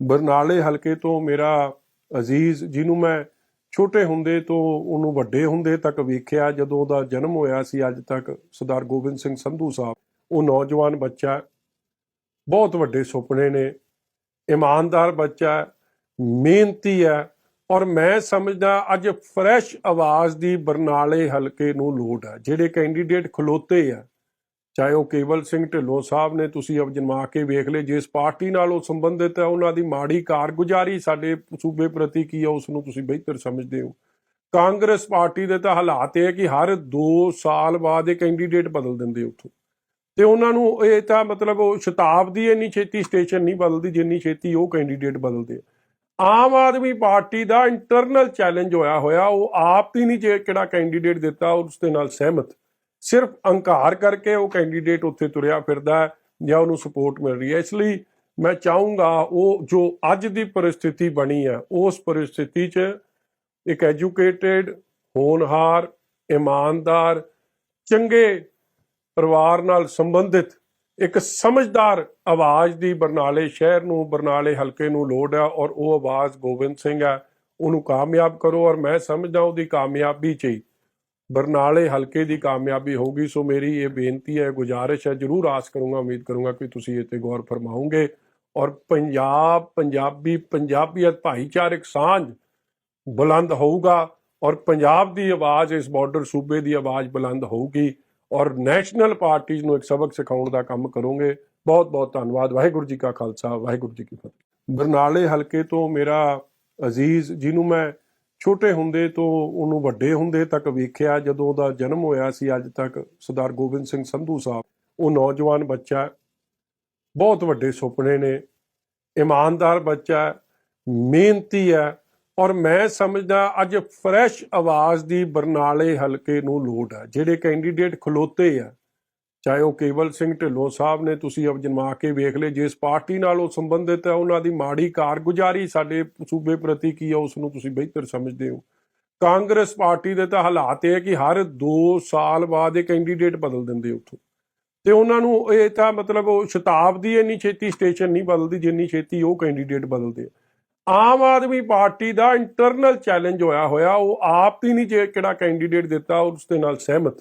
ਬਰਨਾਲੇ ਹਲਕੇ ਤੋਂ ਮੇਰਾ ਅਜ਼ੀਜ਼, ਜਿਹਨੂੰ ਮੈਂ ਛੋਟੇ ਹੁੰਦੇ ਤੋਂ ਉਹਨੂੰ ਵੱਡੇ ਹੁੰਦੇ ਤੱਕ ਵੇਖਿਆ, ਜਦੋਂ ਉਹਦਾ ਜਨਮ ਹੋਇਆ ਸੀ, ਅੱਜ ਤੱਕ ਸਰਦਾਰ ਗੋਬਿੰਦ ਸਿੰਘ ਸੰਧੂ ਸਾਹਿਬ, ਉਹ ਨੌਜਵਾਨ ਬੱਚਾ ਬਹੁਤ ਵੱਡੇ ਸੁਪਨੇ ਨੇ, ਇਮਾਨਦਾਰ ਬੱਚਾ ਮਿਹਨਤੀ ਹੈ, ਔਰ ਮੈਂ ਸਮਝਦਾ ਅੱਜ ਫਰੈਸ਼ ਆਵਾਜ਼ ਦੀ ਬਰਨਾਲੇ ਹਲਕੇ ਨੂੰ ਲੋੜ ਹੈ, ਜਿਹੜੇ ਕੈਂਡੀਡੇਟ ਖਲੋਤੇ ਆ। ਚਾਹੇ ਉਹ ਕੇਵਲ ਸਿੰਘ ਢਿੱਲੋਂ ਸਾਹਿਬ ਨੇ, ਤੁਸੀਂ ਅਜਮਾ ਕੇ ਵੇਖ ਲਏ, ਜਿਸ ਪਾਰਟੀ ਨਾਲ ਉਹ ਸੰਬੰਧਿਤ ਹੈ, ਉਹਨਾਂ ਦੀ ਮਾੜੀ ਕਾਰਗੁਜ਼ਾਰੀ ਸਾਡੇ ਸੂਬੇ ਪ੍ਰਤੀ ਕੀ ਹੈ, ਉਸ ਨੂੰ ਤੁਸੀਂ ਬਿਹਤਰ ਸਮਝਦੇ ਹੋ। ਕਾਂਗਰਸ ਪਾਰਟੀ ਦੇ ਤਾਂ ਹਾਲਾਤ ਇਹ ਕਿ ਹਰ 2 ਸਾਲ ਬਾਅਦ ਇਹ ਕੈਂਡੀਡੇਟ ਬਦਲ ਦਿੰਦੇ ਉੱਥੋਂ। ਤੇ ਉਹਨਾਂ ਨੂੰ ਇਹ ਤਾਂ ਮਤਲਬ ਉਹ ਸ਼ਤਾਬਦੀ ਇੰਨੀ ਛੇਤੀ ਸਟੇਸ਼ਨ ਨਹੀਂ ਬਦਲਦੀ, ਜਿੰਨੀ ਛੇਤੀ ਉਹ ਕੈਂਡੀਡੇਟ ਬਦਲਦੇ ਆਮ ਆਦਮੀ ਪਾਰਟੀ ਦਾ ਇੰਟਰਨਲ ਚੈਲੰਜ ਹੋਇਆ ਹੋਇਆ, ਉਹ ਆਪ ਹੀ ਨਹੀਂ ਜੇ ਕਿਹੜਾ ਕੈਂਡੀਡੇਟ ਦਿੱਤਾ, ਉਸ ਦੇ ਨਾਲ ਸਹਿਮਤ। ਸਿਰਫ ਅਹੰਕਾਰ ਕਰਕੇ ਉਹ ਕੈਂਡੀਡੇਟ ਉੱਥੇ ਤੁਰਿਆ ਫਿਰਦਾ ਜਾਂ ਉਹਨੂੰ ਸਪੋਰਟ ਮਿਲ ਰਹੀ ਹੈ। ਇਸ ਲਈ ਮੈਂ ਚਾਹੂੰਗਾ ਉਹ ਜੋ ਅੱਜ ਦੀ ਪਰਿਸਥਿਤੀ ਬਣੀ ਹੈ, ਉਸ ਪਰਿਸਥਿਤੀ 'ਚ ਇੱਕ ਐਜੂਕੇਟਿਡ ਹੋਣਹਾਰ, ਇਮਾਨਦਾਰ, ਚੰਗੇ ਪਰਿਵਾਰ ਨਾਲ ਸੰਬੰਧਿਤ ਇੱਕ ਸਮਝਦਾਰ ਆਵਾਜ਼ ਦੀ ਬਰਨਾਲੇ ਸ਼ਹਿਰ ਨੂੰ, ਬਰਨਾਲੇ ਹਲਕੇ ਨੂੰ ਲੋੜ ਹੈ ਔਰ ਉਹ ਆਵਾਜ਼ ਗੋਬਿੰਦ ਸਿੰਘ ਹੈ, ਉਹਨੂੰ ਕਾਮਯਾਬ ਕਰੋ ਔਰ ਮੈਂ ਸਮਝਦਾ ਉਹਦੀ ਕਾਮਯਾਬੀ 'ਚ ਹੀ ਬਰਨਾਲੇ ਹਲਕੇ ਦੀ ਕਾਮਯਾਬੀ ਹੋਊਗੀ ਸੋ ਮੇਰੀ ਇਹ ਬੇਨਤੀ ਹੈ, ਗੁਜ਼ਾਰਿਸ਼ ਹੈ, ਜਰੂਰ ਆਸ ਕਰੂੰਗਾ, ਉਮੀਦ ਕਰੂੰਗਾ ਕਿ ਤੁਸੀਂ ਇਹ ਤੇ ਗੌਰ ਫਰਮਾਓਗੇ। ਔਰ ਪੰਜਾਬ, ਪੰਜਾਬੀ, ਪੰਜਾਬੀਅਤ ਭਾਈਚਾਰਕ ਸਾਂਝ ਬੁਲੰਦ ਹੋਊਗਾ ਔਰ ਪੰਜਾਬ ਦੀ ਆਵਾਜ਼, ਇਸ ਬਾਰਡਰ ਸੂਬੇ ਦੀ ਆਵਾਜ਼ ਬੁਲੰਦ ਹੋਊਗੀ ਔਰ ਨੈਸ਼ਨਲ ਪਾਰਟੀਆਂ ਨੂੰ ਇੱਕ ਸਬਕ ਸਿਖਾਉਣ ਦਾ ਕੰਮ ਕਰੋਗੇ। ਬਹੁਤ ਬਹੁਤ ਧੰਨਵਾਦ। ਵਾਹਿਗੁਰੂ ਜੀ ਕਾ ਖਾਲਸਾ, ਵਾਹਿਗੁਰੂ ਜੀ ਕੀ ਫਤਿਹ। ਬਰਨਾਲੇ ਹਲਕੇ ਤੋਂ ਮੇਰਾ ਅਜ਼ੀਜ਼, ਜਿਹਨੂੰ ਮੈਂ ਛੋਟੇ ਹੁੰਦੇ ਤੋਂ ਉਹਨੂੰ ਵੱਡੇ ਹੁੰਦੇ ਤੱਕ ਵੇਖਿਆ, ਜਦੋਂ ਉਹਦਾ ਜਨਮ ਹੋਇਆ ਸੀ ਅੱਜ ਤੱਕ ਸਰਦਾਰ ਗੋਬਿੰਦ ਸਿੰਘ ਸੰਧੂ ਸਾਹਿਬ, ਉਹ ਨੌਜਵਾਨ ਬੱਚਾ ਬਹੁਤ ਵੱਡੇ ਸੁਪਨੇ ਨੇ, ਇਮਾਨਦਾਰ ਬੱਚਾ ਮਿਹਨਤੀ ਹੈ ਔਰ ਮੈਂ ਸਮਝਦਾ ਅੱਜ ਫਰੈਸ਼ ਆਵਾਜ਼ ਦੀ ਬਰਨਾਲੇ ਹਲਕੇ ਨੂੰ ਲੋੜ ਹੈ, ਜਿਹੜੇ ਕੈਂਡੀਡੇਟ ਖਲੋਤੇ ਆ। ਚਾਹੇ ਉਹ ਕੇਵਲ ਸਿੰਘ ਢਿੱਲੋਂ ਸਾਹਿਬ ਨੇ ਤੁਸੀਂ ਅਜਮਾ ਕੇ ਵੇਖ ਲਏ, ਜਿਸ ਪਾਰਟੀ ਨਾਲ ਉਹ ਸੰਬੰਧਿਤ ਹੈ, ਉਹਨਾਂ ਦੀ ਮਾੜੀ ਕਾਰਗੁਜ਼ਾਰੀ ਸਾਡੇ ਸੂਬੇ ਪ੍ਰਤੀ ਕੀ ਹੈ, ਉਸ ਨੂੰ ਤੁਸੀਂ ਬਿਹਤਰ ਸਮਝਦੇ ਹੋ। ਕਾਂਗਰਸ ਪਾਰਟੀ ਦੇ ਤਾਂ ਹਾਲਾਤ ਇਹ ਹੈ ਕਿ ਹਰ 2 ਸਾਲ ਬਾਅਦ ਇਹ ਕੈਂਡੀਡੇਟ ਬਦਲ ਦਿੰਦੇ ਉੱਥੋਂ। ਤੇ ਉਹਨਾਂ ਨੂੰ ਇਹ ਤਾਂ ਮਤਲਬ ਉਹ ਸ਼ਤਾਬਦੀ ਇੰਨੀ ਛੇਤੀ ਸਟੇਸ਼ਨ ਨਹੀਂ ਬਦਲਦੀ, ਜਿੰਨੀ ਛੇਤੀ ਉਹ ਕੈਂਡੀਡੇਟ ਬਦਲਦੇ ਆਮ ਆਦਮੀ ਪਾਰਟੀ ਦਾ ਇੰਟਰਨਲ ਚੈਲੰਜ ਹੋਇਆ ਹੋਇਆ, ਉਹ ਆਪ ਹੀ ਨਹੀਂ ਜੇ ਕਿਹੜਾ ਕੈਂਡੀਡੇਟ ਦਿੱਤਾ, ਉਸ ਦੇ ਨਾਲ ਸਹਿਮਤ।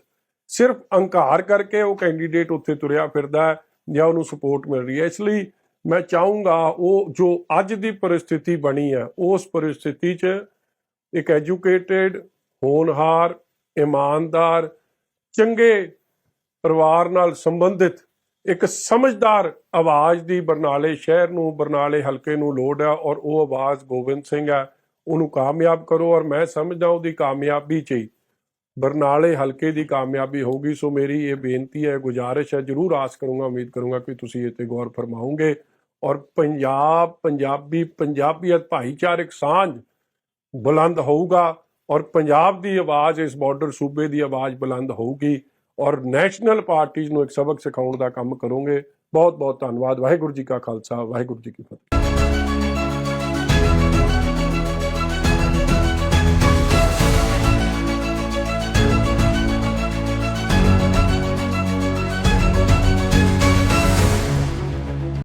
ਸਿਰਫ ਅਹੰਕਾਰ ਕਰਕੇ ਉਹ ਕੈਂਡੀਡੇਟ ਉੱਥੇ ਤੁਰਿਆ ਫਿਰਦਾ ਜਾਂ ਉਹਨੂੰ ਸਪੋਰਟ ਮਿਲ ਰਹੀ ਹੈ। ਇਸ ਲਈ ਮੈਂ ਚਾਹੂੰਗਾ ਉਹ ਜੋ ਅੱਜ ਦੀ ਪਰਿਸਥਿਤੀ ਬਣੀ ਹੈ, ਉਸ ਪਰਿਸਥਿਤੀ 'ਚ ਇੱਕ ਐਜੂਕੇਟਿਡ ਹੋਣਹਾਰ, ਇਮਾਨਦਾਰ, ਚੰਗੇ ਪਰਿਵਾਰ ਨਾਲ ਸੰਬੰਧਿਤ ਇੱਕ ਸਮਝਦਾਰ ਆਵਾਜ਼ ਦੀ ਬਰਨਾਲੇ ਸ਼ਹਿਰ ਨੂੰ, ਬਰਨਾਲੇ ਹਲਕੇ ਨੂੰ ਲੋੜ ਹੈ ਔਰ ਉਹ ਆਵਾਜ਼ ਗੋਬਿੰਦ ਸਿੰਘ ਹੈ। ਉਹਨੂੰ ਕਾਮਯਾਬ ਕਰੋ ਔਰ ਮੈਂ ਸਮਝਦਾ ਉਹਦੀ ਕਾਮਯਾਬੀ 'ਚ ਹੀ ਬਰਨਾਲੇ ਹਲਕੇ ਦੀ ਕਾਮਯਾਬੀ ਹੋਊਗੀ, ਸੋ ਮੇਰੀ ਇਹ ਬੇਨਤੀ ਹੈ, ਗੁਜ਼ਾਰਿਸ਼ ਹੈ, ਜਰੂਰ ਆਸ ਕਰੂੰਗਾ, ਉਮੀਦ ਕਰੂੰਗਾ ਕਿ ਤੁਸੀਂ ਇਹ ਤੇ ਗੌਰ ਫਰਮਾਓਗੇ। ਔਰ ਪੰਜਾਬ, ਪੰਜਾਬੀ, ਪੰਜਾਬੀਅਤ ਭਾਈਚਾਰਕ ਸਾਂਝ ਬੁਲੰਦ ਹੋਊਗਾ ਔਰ ਪੰਜਾਬ ਦੀ ਆਵਾਜ਼, ਇਸ ਬਾਰਡਰ ਸੂਬੇ ਦੀ ਆਵਾਜ਼ ਬੁਲੰਦ ਹੋਊਗੀ ਔਰ ਨੈਸ਼ਨਲ ਪਾਰਟੀਆਂ ਨੂੰ ਇੱਕ ਸਬਕ ਸਿਖਾਉਣ ਦਾ ਕੰਮ ਕਰੋਗੇ। ਬਹੁਤ ਬਹੁਤ ਧੰਨਵਾਦ। ਵਾਹਿਗੁਰੂ ਜੀ ਕਾ ਖਾਲਸਾ, ਵਾਹਿਗੁਰੂ ਜੀ ਕੀ ਫਤਿਹ।